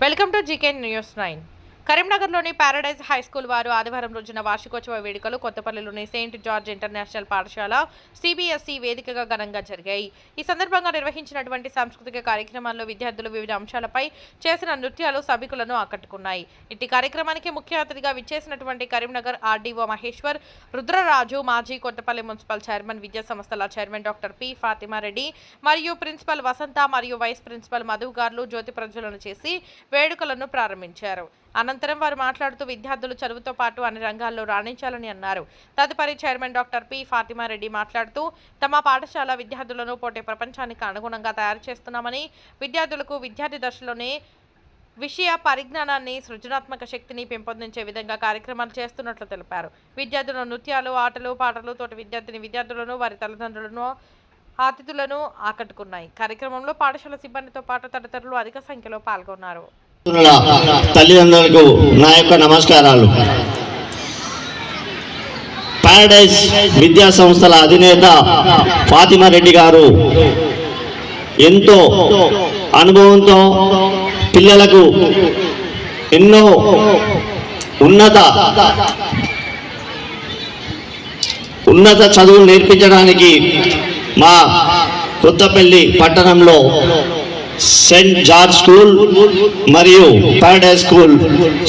Welcome to GK news nine కరీంనగర్లోని Paradise high school వారు ఆదివారం రోజున వార్షికోత్సవ వేడుకలు కొత్తపల్లిలోని సెయింట్ జార్జ్ ఇంటర్నేషనల్ పాఠశాల సిబిఎస్ఈ వేదికగా ఘనంగా జరిగాయి. ఈ సందర్భంగా నిర్వహించినటువంటి సాంస్కృతిక కార్యక్రమాల్లో విద్యార్థులు వివిధ అంశాలపై చేసిన నృత్యాలు సభికులను ఆకట్టుకున్నాయి. ఇట్టి కార్యక్రమానికి ముఖ్య అతిథిగా విచ్చేసినటువంటి కరీంనగర్ ఆర్డీఓ మహేశ్వర్ రుద్రరాజు మాజీ కొత్తపల్లి మున్సిపల్ చైర్మన్ విద్యా సంస్థల చైర్మన్ డాక్టర్ పి ఫాతిమారెడ్డి మరియు ప్రిన్సిపల్ వసంత మరియు వైస్ ప్రిన్సిపల్ మధు గారు జ్యోతి ప్రజ్వలన చేసి వేడుకలను ప్రారంభించారు. అనంతరం వారు మాట్లాడుతూ విద్యార్థులు చదువుతో పాటు అన్ని రంగాల్లో రాణించాలని అన్నారు. తదుపరి చైర్మన్ డాక్టర్ పి ఫాతిమారెడ్డి మాట్లాడుతూ తమ పాఠశాల విద్యార్థులను పోటీ ప్రపంచానికి అనుగుణంగా తయారు చేస్తున్నామని విద్యార్థులకు విద్యార్థి దశలోనే విషయ పరిజ్ఞానాన్ని సృజనాత్మక శక్తిని పెంపొందించే విధంగా కార్యక్రమాలు చేస్తున్నట్లు తెలిపారు. విద్యార్థుల నృత్యాలు ఆటలు పాటలు తోటి విద్యార్థిని విద్యార్థులను వారి తల్లిదండ్రులను అతిథులను ఆకట్టుకున్నాయి. కార్యక్రమంలో పాఠశాల సిబ్బందితో పాటు తదితరులు అధిక సంఖ్యలో పాల్గొన్నారు. తల్లిదండ్రులకు నా యొక్క నమస్కారాలు. పారడైజ్ విద్యా సంస్థల అధినేత ఫాతిమా రెడ్డి గారు ఎంతో అనుభవంతో పిల్లలకు ఎన్నో ఉన్నత ఉన్నత చదువులు నేర్పించడానికి మా కొత్తపల్లి పట్టణంలో సెయింట్ జార్జ్ స్కూల్ మరియు పారడైజ్ స్కూల్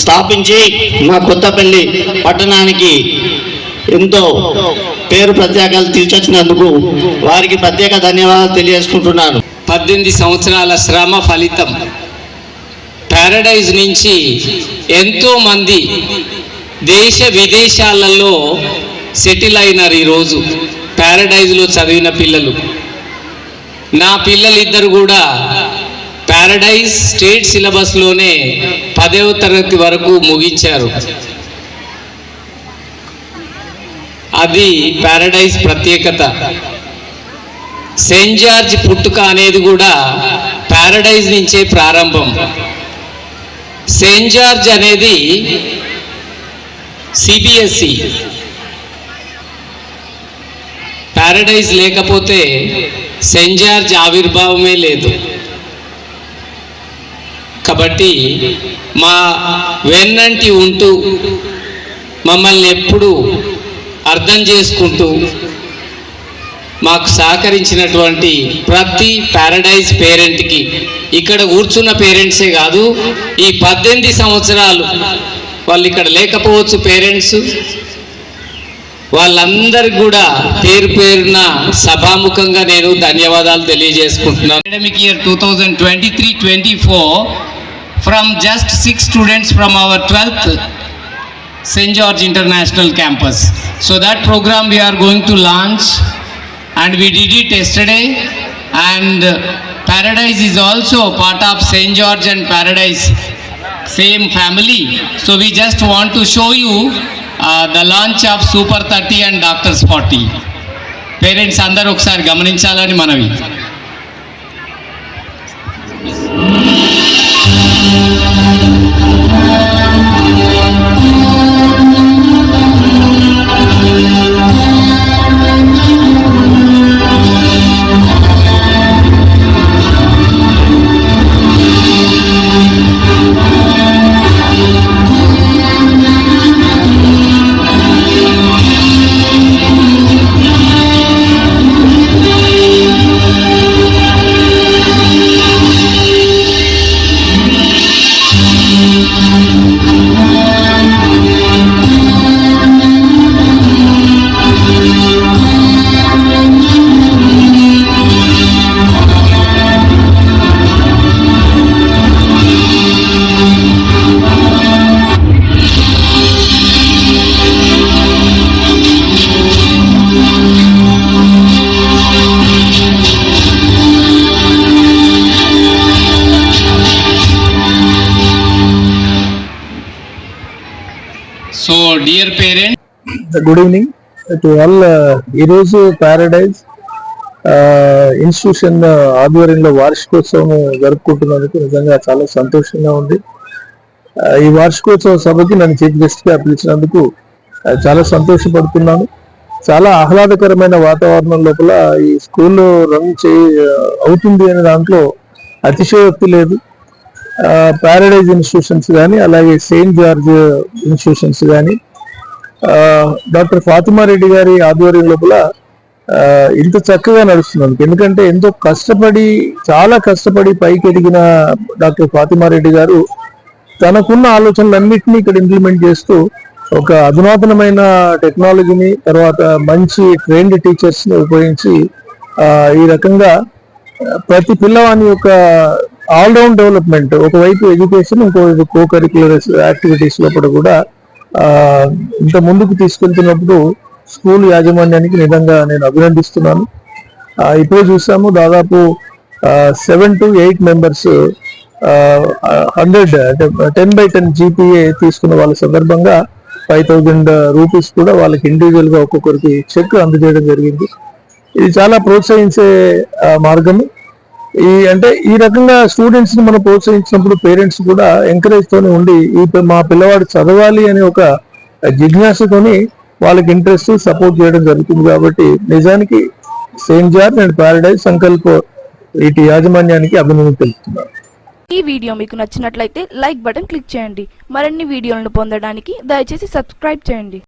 స్థాపించి మా కొత్తపల్లి పట్టణానికి ఎంతో పేరు ప్రత్యేకాలు తీర్చొచ్చినందుకు వారికి ప్రత్యేక ధన్యవాదాలు తెలియజేసుకుంటున్నాను. పద్దెనిమిది సంవత్సరాల శ్రమ ఫలితం. ప్యారడైజ్ నుంచి ఎంతో మంది దేశ విదేశాలలో సెటిల్ అయినారు ఈరోజు పారడైజ్లో చదివిన పిల్లలు. నా పిల్లలిద్దరు కూడా పారడైజ్ స్టేట్ సిలబస్లోనే పదవ తరగతి వరకు ముగించారు. అది పారడైజ్ ప్రత్యేకత. సెయింట్ జార్జ్ పుట్టుక అనేది కూడా పారడైజ్ నుంచే ప్రారంభం. సెయింట్ జార్జ్ అనేది సిబిఎస్ఈ పారడైజ్ లేకపోతే సెయింట్ జార్జ్ ఆవిర్భావమే లేదు. కాబట్టి మా వెన్నంటి ఉంటూ మమ్మల్ని ఎప్పుడూ అర్థం చేసుకుంటూ మాకు సహకరించినటువంటి ప్రతి పారడైజ్ పేరెంట్కి ఇక్కడ కూర్చున్న పేరెంట్సే కాదు ఈ పద్దెనిమిది సంవత్సరాలు వాళ్ళు ఇక్కడ లేకపోవచ్చు పేరెంట్స్ వాళ్ళందరికి కూడా పేరు పేరున సభాముఖంగా నేను ధన్యవాదాలు తెలియజేసుకుంటున్నాను. Academic year two thousand twenty three twenty four From just six students from our twelfth St. George International Campus. So that program we are going to launch and we did it yesterday and uh, Paradise is also part of St. George and Paradise same family. So we just want to show you uh, the launch of Super 30 and Doctors 40. Parents అందరూ ఒకసారి గమనించాలని మనవి Thank you. So dear parent good evening to all ఈరోజు Paradise institution ఆధ్వర్యంలో వార్షికోత్సవం జరుపుకుంటున్నందుకు నిజంగా చాలా సంతోషంగా ఉంది. Uh, ఈ వార్షికోత్సవ సభకి నన్ను చీఫ్ గెస్ట్గా పిలిచినందుకు uh, చాలా సంతోషపడుతున్నాను. చాలా ఆహ్లాదకరమైన వాతావరణం లోపల ఈ స్కూల్ రన్ చే uh, అవుతుంది అనే దాంట్లో అతిశయోక్తి లేదు. ప్యారడైజ్ ఇన్స్టిట్యూషన్స్ కానీ అలాగే సెయింట్ జార్జ్ ఇన్స్టిట్యూషన్స్ కానీ డాక్టర్ ఫాతిమా రెడ్డి గారి ఆధ్వర్యం లోపల ఇంత చక్కగా నడుస్తుంది ఎందుకంటే ఎంతో కష్టపడి చాలా కష్టపడి పైకి ఎదిగిన డాక్టర్ ఫాతిమారెడ్డి గారు తనకున్న ఆలోచనలన్నింటినీ ఇక్కడ ఇంప్లిమెంట్ చేస్తూ ఒక అధునాతనమైన టెక్నాలజీని తర్వాత మంచి ట్రైన్డ్ టీచర్స్ని ఉపయోగించి ఈ రకంగా ప్రతి పిల్లవాని యొక్క ఆల్రౌండ్ డెవలప్మెంట్ ఒకవైపు ఎడ్యుకేషన్ ఇంకోవైపు కో కరికులర్ యాక్టివిటీస్ లోపల కూడా ఇంత ముందుకు తీసుకెళ్తున్నప్పుడు స్కూల్ యాజమాన్యానికి నిజంగా నేను అభినందిస్తున్నాను. ఇప్పుడే చూసాము దాదాపు seven to eight members hundred ten by ten GPA తీసుకున్న వాళ్ళ సందర్భంగా ఫైవ్ థౌజండ్ రూపీస్ కూడా వాళ్ళకి ఇండివిజువల్గా ఒక్కొక్కరికి చెక్ అందజేయడం జరిగింది. ఇది చాలా ప్రోత్సహించే మార్గము. ఈ అంటే ఈ రకంగా స్టూడెంట్స్ని మనం ప్రోత్సహించినప్పుడు పేరెంట్స్ కూడా ఎంకరేజ్ తోనే ఉండి ఈ మా పిల్లవాడు చదవాలి అనే ఒక జిజ్ఞాసతోని వాళ్ళకి ఇంట్రెస్ట్ సపోర్ట్ చేయడం జరుగుతుంది కాబట్టి నిజానికి సెయింట్ జార్జ్ అండ్ ప్యారడైజ్ సంకల్ప వీటి యాజమాన్యానికి అభినందన తెలుపుతున్నాను. ఈ వీడియో మీకు నచ్చినట్లయితే లైక్ బటన్ క్లిక్ చేయండి. మరిన్ని వీడియోలను పొందడానికి దయచేసి సబ్స్క్రైబ్ చేయండి.